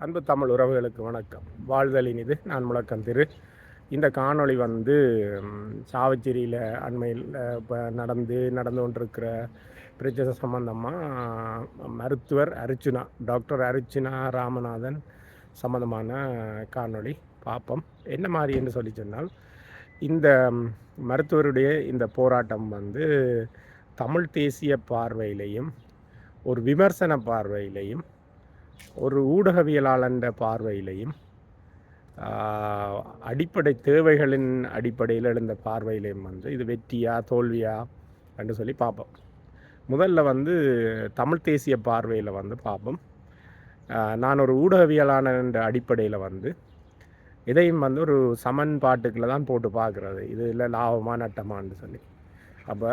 அன்பு தமிழ் உறவுகளுக்கு வணக்கம். வாழ்தலின் இது நான் முழக்கம் திரு. இந்த காணொளி வந்து சாவச்சேரியில் அண்மையில் இப்போ நடந்து நடந்து கொண்டிருக்கிற பிரச்சனை சம்பந்தமாக மருத்துவர் அர்ச்சுனா டாக்டர் அர்ச்சுனா ராமநாதன் சம்பந்தமான காணொளி பார்ப்போம் என்ன மாதிரி என்று சொல்லி சொன்னால் இந்த மருத்துவருடைய இந்த போராட்டம் வந்து தமிழ் தேசிய பார்வையிலையும் ஒரு விமர்சன பார்வையிலையும் ஒரு ஊடகவியலாளன்ற பார்வையிலையும் அடிப்படை தேவைகளின் அடிப்படையில் எழுந்த பார்வையிலையும் வந்து இது வெற்றியா தோல்வியா என்று சொல்லி பார்ப்போம். முதல்ல வந்து தமிழ் தேசிய பார்வையில் வந்து பார்ப்போம். நான் ஒரு ஊடகவியலாளர் என்ற அடிப்படையில் வந்து இதையும் வந்து ஒரு சமன்பாட்டுக்குள்ளே தான் போட்டு பார்க்குறது. இது இல்லை லாபமாக நட்டமான்னு சொல்லி. அப்போ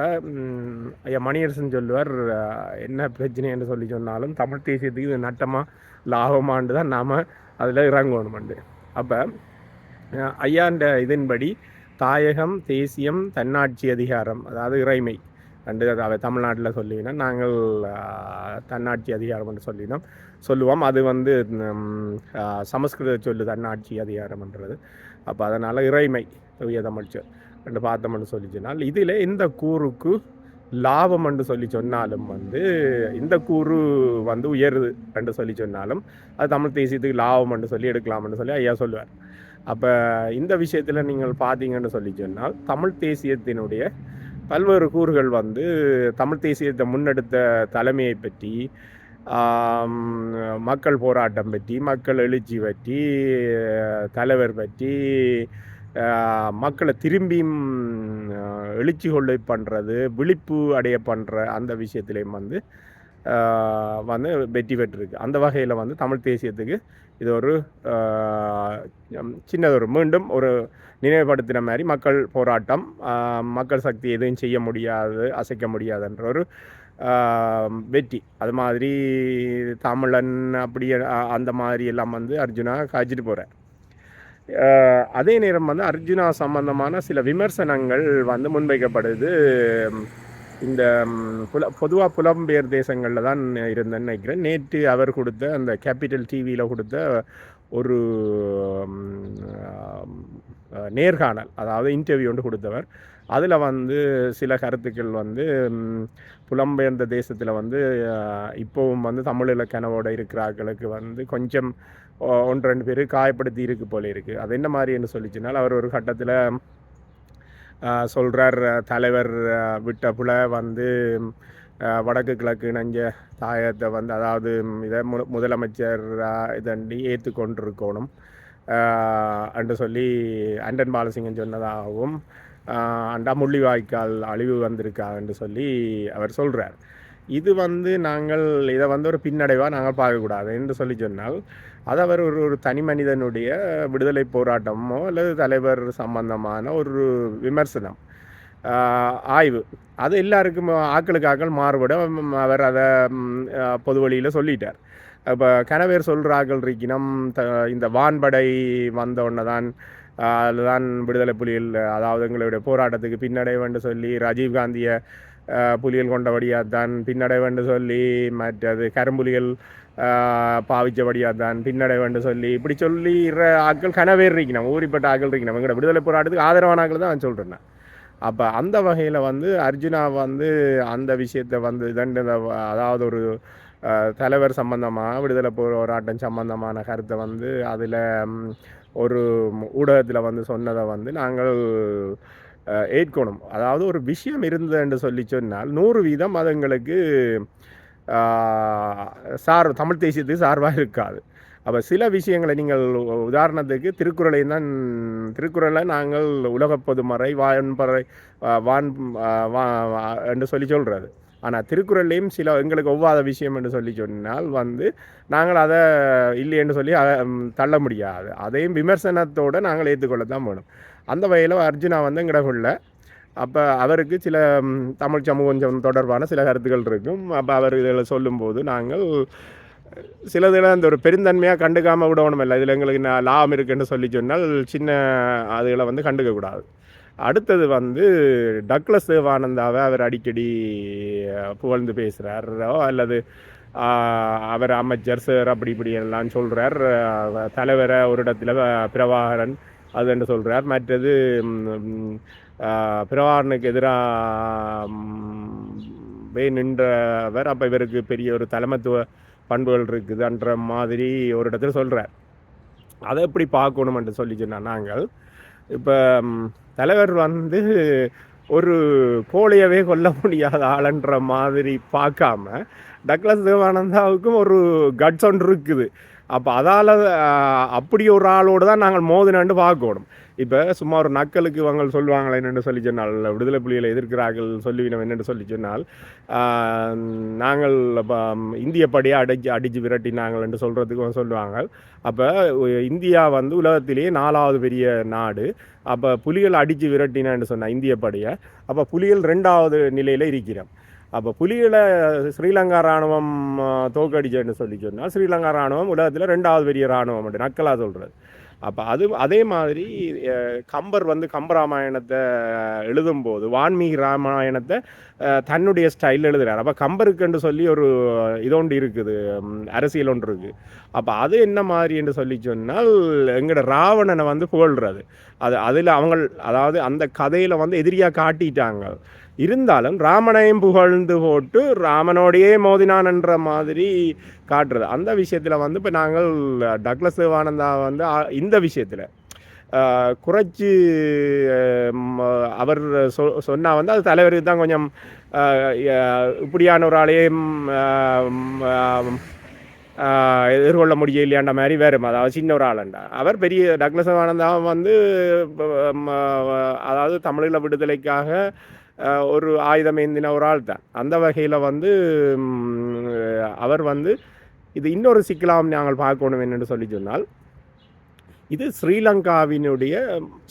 ஐயா மணியரசன் சொல்லுவார் என்ன பிரச்சனை என்று சொல்லி சொன்னாலும் தமிழ் தேசியத்துக்கு இது நட்டமாக லாபமாண்டு தான் நாம் அதில் இறங்கணுமெண்டு அப்போ ஐயாண்ட இதன்படி தாயகம் தேசியம் தன்னாட்சி அதிகாரம் அதாவது இறைமை அண்டு அதாவது தமிழ்நாட்டில் சொல்லினா நாங்கள் தன்னாட்சி அதிகாரம் என்று சொல்லினோம். சொல்லுவோம். அது வந்து சமஸ்கிருத சொல்லு தன்னாட்சி அதிகாரம்ன்றது. அப்போ அதனால் இறைமை தூய தமிழ் சொல். என்று பார்த்தோம்னு சொல்லி சொன்னால் இதில் இந்த கூறுக்கு லாபம் என்று சொல்லி சொன்னாலும் வந்து இந்த கூறு வந்து உயருது என்று சொல்லி சொன்னாலும் அது தமிழ் தேசியத்துக்கு லாபம் என்று சொல்லி எடுக்கலாம்னு சொல்லி ஐயா சொல்லுவார். அப்போ இந்த விஷயத்தில் நீங்கள் பார்த்தீங்கன்னு சொல்லி சொன்னால் தமிழ் தேசியத்தினுடைய பல்வேறு கூறுகள் வந்து தமிழ் தேசியத்தை முன்னெடுத்த தலைமையை பற்றி மக்கள் போராட்டம் பற்றி மக்கள் எழுச்சி பற்றி தலைவர் பற்றி மக்களை திரும்பியும் எழுச்சி கொள்ளை பண்ணுறது விழிப்பு அடைய பண்ணுற அந்த விஷயத்துலேயும் வந்து வந்து வெற்றி பெற்றிருக்கு. அந்த வகையில் வந்து தமிழ் தேசியத்துக்கு இது ஒரு சின்னதொரு மீண்டும் ஒரு நினைவுபடுத்தின மாதிரி மக்கள் போராட்டம் மக்கள் சக்தி எதுவும் செய்ய முடியாது அசைக்க முடியாதுன்ற ஒரு வெற்றி. அது மாதிரி தமிழன் அப்படி அந்த மாதிரி எல்லாம் வந்து அர்ஜுனா காய்ச்சிட்டு போகிறார் அதே நேரம் வந்து அர்ஜுனா சம்பந்தமான சில விமர்சனங்கள் வந்து முன்வைக்கப்படுது. இந்த புல பொதுவாக புலம்பெயர் தேசங்களில் தான் இருந்தேன்னு நினைக்கிறேன். நேற்று அவர் கொடுத்த அந்த கேபிட்டல் டிவியில் கொடுத்த ஒரு நேர்காணல் அதாவது இன்டர்வியூ ஒன்று கொடுத்தவர். அதில் வந்து சில கருத்துக்கள் வந்து புலம்பெயர்ந்த தேசத்தில் வந்து இப்போவும் வந்து தமிழ் இலக்கணவோடு இருக்கிறார்களுக்கு வந்து கொஞ்சம் ஒன்று ரெண்டு பேர் காயப்படுத்தி இருக்கு போல இருக்குது அது என்ன மாதிரி என்ன சொல்லிச்சுனால் அவர் ஒரு கட்டத்தில் சொல்கிறார் தலைவர் அஹ், விட்ட புல வந்து வடக்கு கிழக்கு நஞ்ச தாயத்தை வந்து அதாவது இதை மு முதலமைச்சர் அஹ், இதண்டி ஏற்றுக்கொண்டிருக்கணும் என்று சொல்லி அண்டன் பாலசிங்கன் சொன்னதாகவும் அண்டா முள்ளிவாய்க்கால் அழிவு வந்திருக்கா என்று சொல்லி அவர் சொல்கிறார் இது வந்து நாங்கள் இதை வந்து ஒரு பின்னடைவாக நாங்கள் பார்க்கக்கூடாது என்று சொல்லி சொன்னால் அது அவர் ஒரு ஒரு தனி மனிதனுடைய விடுதலை போராட்டமோ அல்லது தலைவர் சம்பந்தமான ஒரு விமர்சனம் ஆய்வு. அது எல்லாருக்கும் ஆக்களுக்கு ஆக்கள் மாறுபடும் அவர் அதை பொது வழியில் சொல்லிட்டார். இப்போ கனவேர் சொல்கிற ஆக்கள் இருக்கினம் த இந்த வான்படை வந்த உடனே தான் அதுதான் விடுதலை புலிகள் அதாவது எங்களுடைய போராட்டத்துக்கு பின்னடைவென்று சொல்லி ராஜீவ்காந்தியை புலிகள் கொண்டபடியாக தான் பின்னடைவென்று சொல்லி மற்றது கரும்புலிகள் பாவிச்சபடியாக தான் பின்னடைவென்று சொல்லி இப்படி சொல்லிடுற ஆட்கள் கனவேர் இருக்கணும் ஊறிப்பட்ட ஆட்கள் இருக்கணும் எங்களோட விடுதலை போராட்டத்துக்கு ஆதரவான ஆட்கள் தான் நான் சொல்கிறேன் அப்போ அந்த வகையில் வந்து அர்ஜுனா வந்து அந்த விஷயத்தை வந்து இதண்டு இந்த அதாவது ஒரு தலைவர் சம்பந்தமாக விடுதலை போராட்டம் சம்பந்தமான கருத்தை வந்து அதில் ஒரு ஊடகத்தில் வந்து சொன்னதை வந்து நாங்கள் ஏற்கணும். அதாவது ஒரு விஷயம் இருந்தது என்று சொல்லி சொன்னால் நூறு வீதம் அது எங்களுக்கு சார் தமிழ் தேசியத்துக்கு சார்பாக இருக்காது. அப்போ சில விஷயங்களை நீங்கள் உதாரணத்துக்கு திருக்குறளை தான் திருக்குறளை நாங்கள் உலக பொதுமறை வான்பறை வான் வா- என்று சொல்லி சொல்கிறது ஆனால் திருக்குறள்லேயும் சில எங்களுக்கு ஒவ்வாத விஷயம் என்று சொல்லி சொன்னால் வந்து நாங்கள் அதை இல்லைன்னு சொல்லி அதை, தள்ள முடியாது. அதையும் விமர்சனத்தோடு நாங்கள் ஏற்றுக்கொள்ள தான் வேணும். அந்த வகையில் அர்ஜுனா வந்து எங்கடக்குள்ள அப்போ அவருக்கு சில தமிழ் சமூகம் தொடர்பான சில கருத்துக்கள் இருக்கும். அப்போ அவர் இதில் சொல்லும்போது நாங்கள் சிலதில் அந்த ஒரு பெருந்தன்மையாக கண்டுக்காமல் விடணும் இல்லை இதில் எங்களுக்கு நான் லாபம் இருக்குன்னு சொல்லி சொன்னால் சின்ன அதுகளை வந்து கண்டுக்கக்கூடாது அடுத்தது வந்து டக்ளஸ் தேவானந்தாவை அவர் அடிக்கடி புகழ்ந்து பேசுகிறாரோ அல்லது அவர் அமைச்சர் சார் அப்படி இப்படி எல்லாம் சொல்கிறார் தலைவரை ஒரு இடத்துல பிரபாகரன் என்று சொல்கிறார் மற்றது பிரபாகரனுக்கு எதிராக நின்றவர். அப்போ இவருக்கு பெரிய ஒரு தலைமத்துவ பண்புகள் இருக்குதுன்ற மாதிரி ஒரு இடத்துல சொல்கிறார் அதை எப்படி பார்க்கணுமென்று சொல்லி சொன்னால் நாங்கள் இப்போ தலைவர் வந்து ஒரு கோழியவே கொல்ல முடியாத ஆளுன்ற மாதிரி பார்க்காம டக்ளஸ் தேவானந்தாவுக்கும் ஒரு கட்ஸ் ஒன்று இருக்குது. அப்போ அதால் அப்படி ஒரு ஆளோடு தான் நாங்கள் மோதினாண்டு பார்க்கணும். இப்போ சும்மா ஒரு நக்கலுக்கு இவங்க சொல்லுவாங்களே என்னென்று சொல்லி சொன்னால் விடுதலை புலிகளை எதிர்க்கிறார்கள் சொல்லுவினம் என்னென்று சொல்லி சொன்னால் நாங்கள் இந்திய படியாக அடிச்சு அடித்து விரட்டினாங்கள் என்று சொல்கிறதுக்கு சொல்லுவாங்க. அப்போ இந்தியா வந்து உலகத்திலேயே நாலாவது பெரிய நாடு. அப்போ புலிகள் அடித்து விரட்டினான்னு சொன்னால் இந்திய படையை. அப்போ புலிகள் ரெண்டாவது நிலையில் இருக்கிறோம் அப்போ புலிகளை ஸ்ரீலங்கா இராணுவம் தோக்கடிச்சேன்னு சொல்லி சொன்னால் ஸ்ரீலங்கா இராணுவம் உலகத்தில் ரெண்டாவது பெரிய இராணுவம் அப்படி நக்கலாக சொல்கிறது அப்போ அது அதே மாதிரி கம்பர் வந்து கம்பராமாயணத்தை எழுதும்போது வான்மீகி ராமாயணத்தை தன்னுடைய ஸ்டைலில் எழுதுகிறார் அப்போ கம்பருக்குன்னு சொல்லி ஒரு இதொன்று இருக்குது அரசியல் ஒன்று இருக்குது அப்போ அது என்ன மாதிரி என்று சொல்லி சொன்னால் எங்களோட ராவணனை வந்து புகழ்கிறது அது அதில் அவங்க அதாவது அந்த கதையில் வந்து எதிரியாக காட்டிட்டாங்க. இருந்தாலும் ராமனையும் புகழ்ந்து போட்டு ராமனோடையே மோதினான் என்ற மாதிரி காட்டுறது. அந்த விஷயத்தில் வந்து இப்போ நாங்கள் டக்ளஸ் சிவானந்தா வந்து இந்த விஷயத்தில் குறைச்சி அவர் சொ சொன்னால் வந்து அது தலைவருக்கு தான் கொஞ்சம் இப்படியான ஒரு ஆளையும் எதிர்கொள்ள முடியலையாண்ட மாதிரி வேறு அதாவது சின்ன ஒரு ஆளண்டா அவர் பெரிய டக்ளஸ் ஆனந்தா வந்து அதாவது தமிழீழ விடுதலைக்காக ஒரு ஆயுதம் ஏந்தின ஒரு ஆள் தான். அந்த வகையில் வந்து அவர் வந்து இது இன்னொரு சிக்கலாம் நாங்கள் பார்க்கணும் என்னென்னு சொல்லி சொன்னால் இது ஸ்ரீலங்காவினுடைய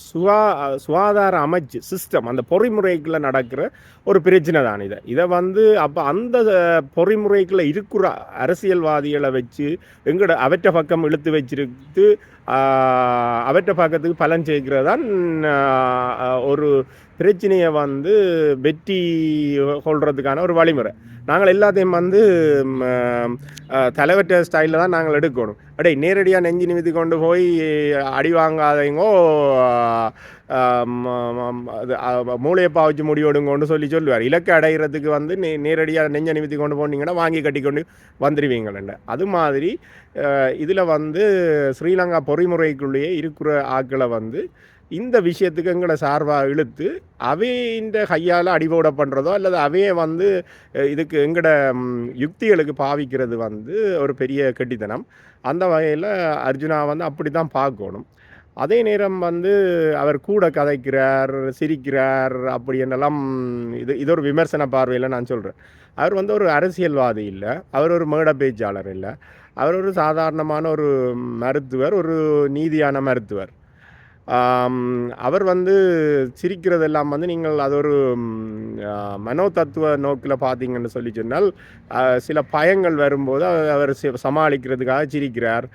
சுகா சுகாதார அமைச்சு சிஸ்டம் அந்த பொறிமுறைக்குள்ளே நடக்கிற ஒரு பிரச்சனை தான் இதை. இதை வந்து அப்போ அந்த பொறிமுறைக்குள்ளே இருக்கிற அரசியல்வாதிகளை வச்சு எங்கட அவற்ற பக்கம் இழுத்து வச்சிருக்கு அவற்ற பக்கத்துக்கு பலன் சேர்க்கிறது தான் ஒரு பிரச்சனையை வந்து வெற்றி கொள்றதுக்கான ஒரு வழிமுறை. நாங்கள் எல்லாத்தையும் வந்து தலைவற்ற ஸ்டைலில் தான் நாங்கள் எடுக்கணும். அடே நேரடியாக நெஞ்சு நிமித்தி கொண்டு போய் அடி வாங்காதீங்கோ மூளையை பாவச்சு முடிவெடுங்கன்னு சொல்லி சொல்லுவார். இலக்கு அடைகிறதுக்கு வந்து நே நேரடியாக நெஞ்ச நிமித்தி கொண்டு போனீங்கன்னா வாங்கி கட்டி கொண்டு வந்துடுவீங்கள அது மாதிரி இதில் வந்து ஸ்ரீலங்கா பொறிமுறைக்குள்ளேயே இருக்கிற ஆக்களை வந்து இந்த விஷயத்துக்கு எங்களை சார்பாக இழுத்து அவையின் கையால் அடிபோட பண்ணுறதோ அல்லது அவையே வந்து இதுக்கு எங்களோட யுக்திகளுக்கு பாவிக்கிறது வந்து ஒரு பெரிய கெட்டித்தனம். அந்த வகையில் அர்ஜுனா வந்து அப்படி தான் பார்க்கணும். அதே நேரம் வந்து அவர் கூட கதைக்கிறார் சிரிக்கிறார் அப்படி என்னெல்லாம் இது இது ஒரு விமர்சன பார்வையில் நான் சொல்கிறேன் அவர் வந்து ஒரு அரசியல்வாதி இல்லை அவர் ஒரு மேட பேச்சாளர் இல்லை. அவர் ஒரு சாதாரணமான ஒரு மருத்துவர் ஒரு நீதியான மருத்துவர். அவர் வந்து சிரிக்கிறதெல்லாம் வந்து நீங்கள் அது ஒரு மனோ தத்துவ நோக்கில் பார்த்தீங்கன்னு சொல்லி சொன்னால் சில பயங்கள் வரும்போது அவர் சமாளிக்கிறதுக்காக சிரிக்கிறார்.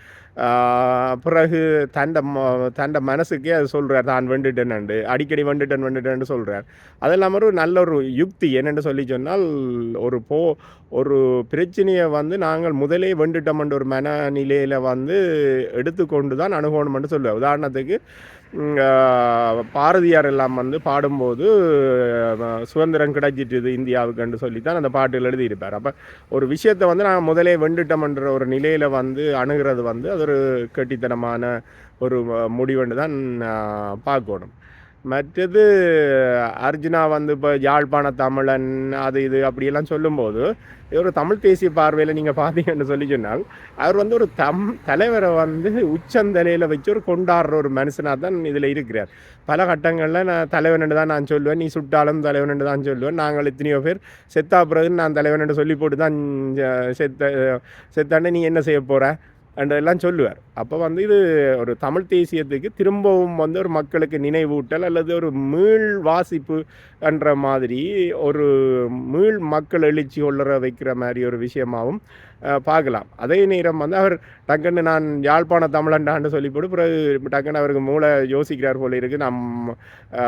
பிறகு தண்ட தண்ட மனசுக்கே அது சொல்கிறார் தான் வெண்டுட்டேன்னு அடிக்கடி வெண்டுட்டன் வெண்டுட்டேன்னு சொல்கிறார் அது இல்லாமல் ஒரு நல்ல ஒரு யுக்தி என்னென்னு சொல்லி சொன்னால் ஒரு போ ஒரு பிரச்சனையை வந்து நாங்கள் முதலே வெண்டுட்டோம்ன்ற ஒரு மனநிலையில் வந்து எடுத்துக்கொண்டு தான் அணுகணும்னு சொல்லுவேன் உதாரணத்துக்கு பாரதியார் எல்லாம் வந்து பாடும்போது சுதந்திரம் கிடைச்சிட்டுது இந்தியாவுக்குன்னு சொல்லி தான் அந்த பாட்டில் எழுதியிருப்பார். அப்போ ஒரு விஷயத்தை வந்து நான் முதலே வெண்டுட்டோம்ன்ற ஒரு நிலையில் வந்து அணுகிறது வந்து அது ஒரு கெட்டித்தனமான ஒரு முடிவுன்னு தான் பார்க்கணும். மற்றது அர்ஜுனா வந்து இப்போ யாழ்ப்பாண தமிழன் அது இது அப்படியெல்லாம் சொல்லும்போது ஒரு தமிழ் தேசிய பார்வையில் நீங்கள் பார்த்தீங்கன்னு சொல்லி சொன்னால் அவர் வந்து ஒரு தம் தலைவரை வந்து உச்சந்தலையில் வச்சு ஒரு கொண்டாடுற ஒரு மனுஷனாக தான் இதில் இருக்கிறார். பல கட்டங்களில் நான் தலைவன் தான் நான் சொல்லுவேன் நீ சுட்டாலும் தலைவன் தான் சொல்லுவேன். நாங்கள் எத்தனையோ பேர் செத்தா பிறகு நான் தலைவன் சொல்லி போட்டு தான் செத்த செத்தாண்டு நீ என்ன செய்ய போகிற எல்லாம் சொல்லுவார். அப்போ வந்து இது ஒரு தமிழ் தேசியத்துக்கு திரும்பவும் வந்து ஒரு மக்களுக்கு நினைவூட்டல் அல்லது ஒரு மீள் வாசிப்பு என்ற மாதிரி ஒரு மீள் மக்கள் எழுச்சி கொள்ளற வைக்கிற மாதிரி ஒரு விஷயமாகவும் பார்க்கலாம். அதே நேரம் வந்து அவர் டக்குன்னு நான் யாழ்ப்பாண தமிழண்டான்னு சொல்லி பிறகு டக்குன்னு அவருக்கு மூளை யோசிக்கிறார் போல இருக்குது நம்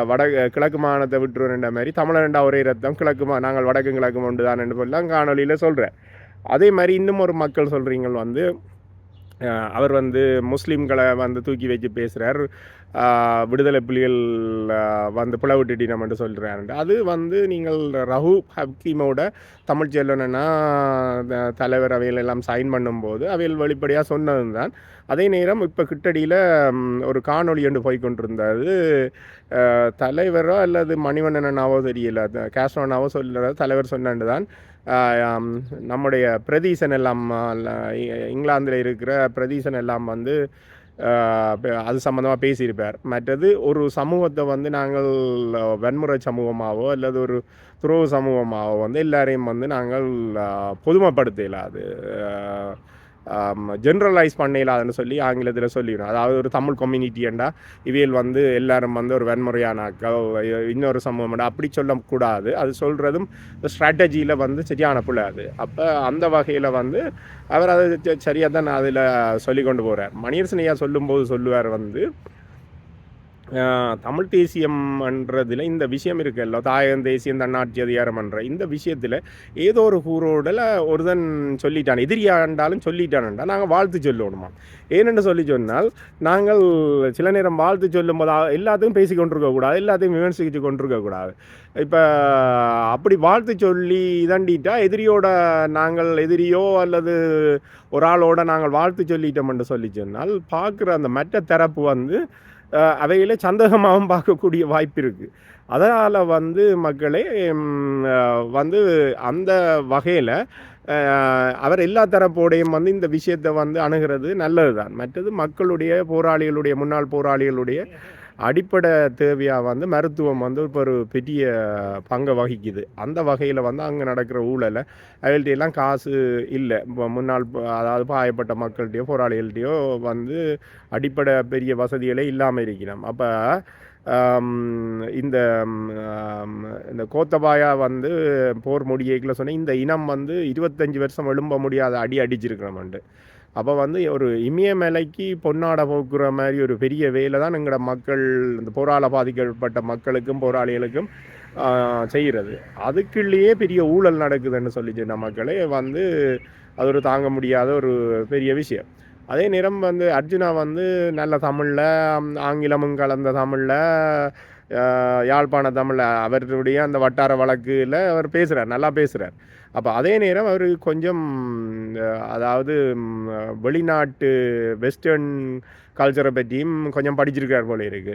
வட கிழக்கு மாநிலத்தை விட்டுருவோன்ற மாதிரி தமிழண்டா ஒரே ரத்தம் கிழக்கு மா நாங்கள் வடக்கு கிழக்கு ஒன்று தான் சொல்லலாம் காணொலியில் சொல்கிறேன் அதே மாதிரி இன்னும் ஒரு மக்கள் சொல்கிறீங்கள் வந்து அவர் வந்து முஸ்லீம்களை வந்து தூக்கி வச்சு பேசுகிறார் விடுதலை புலிகள் வந்து பிளவுட்டினம் என்று சொல்கிறாரு அது வந்து நீங்கள் ரஹு ஹக்கீமோட தமிழ் செல்வனா தலைவர் அவையில் எல்லாம் சைன் பண்ணும்போது அவையில் வெளிப்படையாக சொன்னது தான் அதே நேரம் இப்போ கிட்டடியில் ஒரு காணொளி என்று போய்கொண்டிருந்தது தலைவரோ அல்லது மணிவண்ணனாவோ தெரியல. கேஸ்ட்ரோனாவோ சொல்கிற தலைவர் சொன்னாண்டு தான் நம்முடைய பிரதீசன் எல்லாம் இங்கிலாந்தில் இருக்கிற பிரதீசன் எல்லாம் வந்து அது சம்மந்தமாக பேசியிருப்பார். மற்றது ஒரு சமூகத்தை வந்து நாங்கள் வன்முறை சமூகமாகவோ அல்லது ஒரு துறவு சமூகமாகவோ வந்து எல்லாரையும் வந்து நாங்கள் ஆஹ், அது ஜென்ரலைஸ் பண்ணலாதுன்னு சொல்லி ஆங்கிலத்தில் சொல்லிடணும் அதாவது ஒரு தமிழ் கம்யூனிட்டியண்டா இவியல் வந்து எல்லாரும் வந்து ஒரு வன்முறையான இன்னொரு சமூகம் அப்படி சொல்லக்கூடாது. அது சொல்கிறதும் ஸ்ட்ராட்டஜியில் வந்து சரியான பிள்ளாது அது. அப்போ அந்த வகையில் வந்து அவர் அதை சரியாக தான் அதில் சொல்லி கொண்டு போகிறார் மணியரசன் சொல்லும்போது சொல்லுவார் வந்து தமிழ் தேசியம்ன்றதில் இந்த விஷயம் இருக்குல்ல தாயகம் தேசியம் தன்னாட்சி அதிகாரம்ன்ற இந்த விஷயத்தில் ஏதோ ஒரு கூறோடல ஒருதன் சொல்லிட்டான். எதிரியாண்டாலும் சொல்லிட்டான்டா நாங்கள் வாழ்த்து சொல்லணுமா ஏனென்று சொல்லி சொன்னால் நாங்கள் சில நேரம் வாழ்த்து சொல்லும் போது எல்லாத்தையும் பேசி கொண்டிருக்கக்கூடாது எல்லாத்தையும் விமர்சித்து கொண்டிருக்கக்கூடாது இப்போ அப்படி வாழ்த்து சொல்லி இதண்டிட்டா எதிரியோட நாங்கள் எதிரியோ அல்லது ஒரு ஆளோட நாங்கள் வாழ்த்து என்று சொல்லி சொன்னால் பார்க்குற அந்த மற்ற தரப்பு வந்து அவைகளை சந்தேகமாகவும் பார்க்கக்கூடிய வாய்ப்பு இருக்குது அதனால் வந்து மக்களே வந்து அந்த வகையில் அவர் எல்லா தரப்போடையும் வந்து இந்த விஷயத்தை வந்து அணுகிறது நல்லது தான் மற்றது மக்களுடைய போராளிகளுடைய முன்னாள் போராளிகளுடைய அடிப்படை தேவையாக வந்து மருத்துவம் வந்து இப்போ ஒரு பெரிய பங்கை வகிக்குது. அந்த வகையில் வந்து அங்கே நடக்கிற ஊழலை அவள்கிட்டையெல்லாம் காசு இல்லை. இப்போ முன்னாள் அதாவது பாயப்பட்ட மக்கள்கிட்டயோ போராளிகள்கிட்டயோ வந்து அடிப்படை பெரிய வசதிகளே இல்லாமல் இருக்கிறோம். அப்போ இந்த இந்த கோத்தபாயா வந்து போர் முடியைக்குள்ள சொன்ன இந்த இனம் வந்து இருபத்தஞ்சி வருஷம் எழும்ப முடியாத அடி அடிச்சிருக்கிறோம்ண்டு அப்போ வந்து ஒரு இமயமலைக்கு பொன்னாடை போக்குற மாதிரி ஒரு பெரிய வேலை தான் எங்களோட மக்கள் இந்த போராள பாதிக்கப்பட்ட மக்களுக்கும் போராளிகளுக்கும் செய்கிறது அதுக்குள்ளேயே பெரிய ஊழல் நடக்குதுன்னு சொல்லி சொன்ன மக்களே வந்து அது ஒரு தாங்க முடியாத ஒரு பெரிய விஷயம். அதே நேரம் வந்து அர்ஜுனா வந்து நல்ல தமிழில் ஆங்கிலமும் கலந்த தமிழில் யாழ்ப்பாண தமிழில் அவருடைய அந்த வட்டார வழக்கில் அவர் பேசுகிறார் நல்லா பேசுகிறார் அப்போ அதே நேரம் அவர் கொஞ்சம் அதாவது வெளிநாட்டு வெஸ்டர்ன் கல்ச்சரை பற்றியும் கொஞ்சம் படிச்சிருக்கிறார் போல இருக்கு.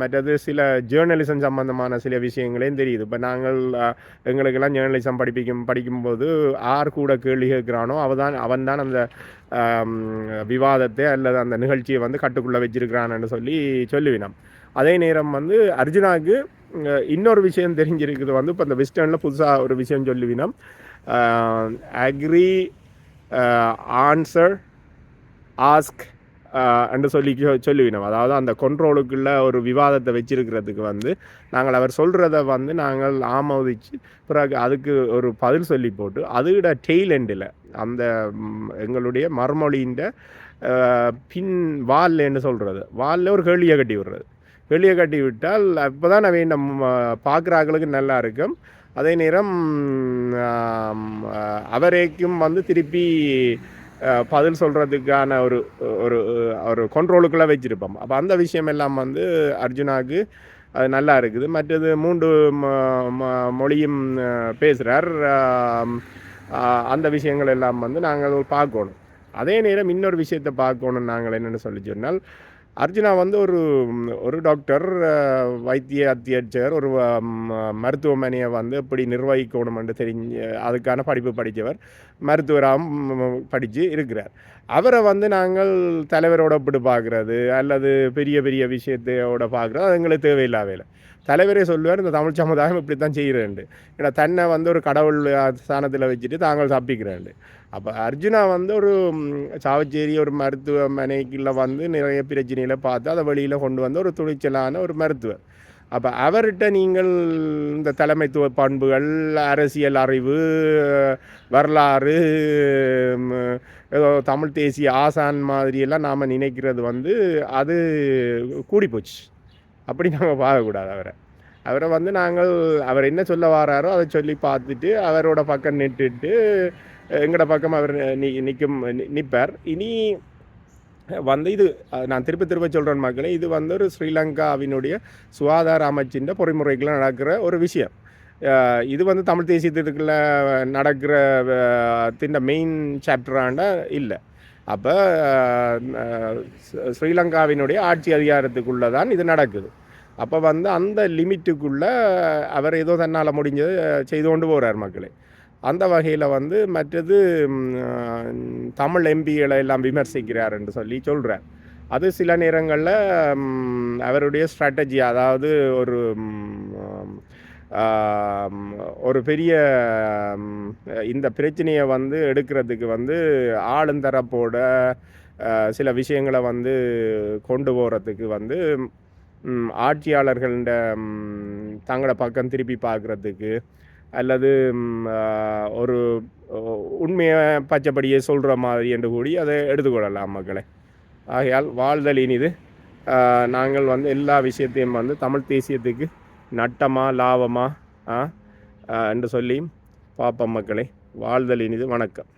மற்றது சில ஜேர்னலிசம் சம்பந்தமான சில விஷயங்களையும் தெரியுது. இப்போ நாங்கள் எங்களுக்கெல்லாம் ஜேர்னலிசம் படிப்பிக்கும் படிக்கும்போது ஆர் கூட கேள்வி கேட்குறானோ அவதான் அவன் தான் அந்த விவாதத்தை அல்லது அந்த நிகழ்ச்சியை வந்து கட்டுக்குள்ளே வச்சிருக்கிறான்னு சொல்லி சொல்லுவினோம் அதே நேரம் வந்து அர்ஜுனாவுக்கு இன்னொரு விஷயம் தெரிஞ்சிருக்குது. வந்து இப்போ இந்த வெஸ்டர்னில் புதுசாக ஒரு விஷயம் சொல்லுவினோம் அக்ரி ஆன்சர் ஆஸ்க் என்று சொல்லி சொ- சொல்லுவினோம் அதாவது அந்த கொண்ட்ரோலுக்குள்ள ஒரு விவாதத்தை வச்சிருக்கிறதுக்கு வந்து நாங்கள் அவர் சொல்கிறத வந்து நாங்கள் ஆமோதிச்சு பிறகு அதுக்கு ஒரு பதில் சொல்லி போட்டு அதோட டெய்ல் எண்டில் அந்த எங்களுடைய மர்மொழியின் பின் வால்ல சொல்கிறது வாலில் ஒரு கேள்வியை கட்டி விடுறது. வெளியே கட்டி விட்டால் அப்போ தான் அவன் நம்ம பார்க்குறாங்களுக்கு நல்லா இருக்கும். அதே நேரம் அவரைக்கும் அவரேக்கும் வந்து திருப்பி பதில் சொல்கிறதுக்கான ஒரு ஒரு ஒரு கண்ட்ரோலுக்குள்ளே வச்சுருப்போம். அப்போ அந்த விஷயம் எல்லாம் வந்து அர்ஜுனாவுக்கு அது நல்லா இருக்குது. மற்றது மூன்று ம- ம- மொழியும் பேசுகிறார் அந்த விஷயங்கள் எல்லாம் வந்து நாங்கள் பார்க்கணும். அதே நேரம் இன்னொரு விஷயத்தை பார்க்கணும் நாங்கள் என்னென்னு சொல்லி சொன்னால் அர்ஜுனா வந்து ஒரு ஒரு டாக்டர் வைத்திய அத்தியட்சகர் ஒரு மருத்துவமனையை வந்து எப்படி நிர்வகிக்கணும்னு தெரிஞ்சு அதுக்கான படிப்பு படித்தவர் மருத்துவராகவும் படித்து இருக்கிறார். அவரை வந்து நாங்கள் தலைவரோட இப்படி பார்க்குறது அல்லது பெரிய பெரிய விஷயத்தையோட பார்க்குறது அது எங்களுக்கு தேவையில்லா வேலை. தலைவரே சொல்லுவார் இந்த தமிழ் சமுதாயம் இப்படி தான் செய்கிறேன் ஏன்னா தன்னை வந்து ஒரு கடவுள் ஸ்தானத்தில் வச்சுட்டு தாங்கள் தப்பிக்கிறேன்ட்டு. அப்போ அர்ஜுனா வந்து ஒரு சாவச்சேரி ஒரு மருத்துவமனைக்குள்ளே வந்து நிறைய பிரச்சனைகளை பார்த்து அதை வெளியில் கொண்டு வந்து ஒரு துணிச்சலான ஒரு மருத்துவர். அப்போ அவர்கிட்ட நீங்கள் இந்த தலைமைத்துவ பண்புகள் அரசியல் அறிவு வரலாறு ஏதோ தமிழ் தேசிய ஆசான் மாதிரியெல்லாம் நாம் நினைக்கிறது வந்து அது கூடி போச்சு. அப்படி நாங்கள் பார்க்கக்கூடாது அவரை. அவரை வந்து நாங்கள் அவர் என்ன சொல்ல வராரோ அதை சொல்லி பார்த்துட்டு அவரோட பக்கம் நிட்டுட்டு எங்கட பக்கம் அவர் நி நிற்கும் நிற்பார் இனி வந்து இது நான் திருப்பி திருப்ப சொல்கிறேன் மக்களே இது வந்து ஒரு ஸ்ரீலங்காவினுடைய சுகாதார அமைச்சின் பொறிமுறைகளை நடக்கிற ஒரு விஷயம். இது வந்து தமிழ் தேசியத்துக்குள்ள நடக்கிற தின்ற மெயின் சாப்டராண்ட இல்லை. அப்போ ஸ்ரீலங்காவினுடைய ஆட்சி அதிகாரத்துக்குள்ளே தான் இது நடக்குது. அப்போ வந்து அந்த லிமிட்டுக்குள்ளே அவர் ஏதோ தன்னால் முடிஞ்சது செய்து கொண்டு போகிறார் மக்களே. அந்த வகையில் வந்து மற்றது தமிழ் எம்பிகளை எல்லாம் விமர்சிக்கிறார் என்று சொல்லி சொல்கிறார் அது சில நேரங்களில் அவருடைய ஸ்ட்ராட்டஜி அதாவது ஒரு ஒரு பெரிய இந்த பிரச்சனையை வந்து எடுக்கிறதுக்கு வந்து ஆளுந்தரப்போட சில விஷயங்களை வந்து கொண்டு போகிறதுக்கு வந்து ம், ஆட்சியாளர்கள்ட தங்களோட பக்கம் திருப்பி பார்க்குறதுக்கு அல்லது ஒரு உண்மையை பச்சைப்படியே சொல்கிற மாதிரி என்று கூடி அதை எடுத்துக்கொள்ளலாம் மக்களை. ஆகையால் வாழ்தல் இனிது. நாங்கள் வந்து எல்லா விஷயத்தையும் வந்து தமிழ் தேசியத்துக்கு நட்டமா லாபமா ஆ, என்று சொல்லி பார்ப்போம் மக்களை. வாழ்தல் இனிது. வணக்கம்.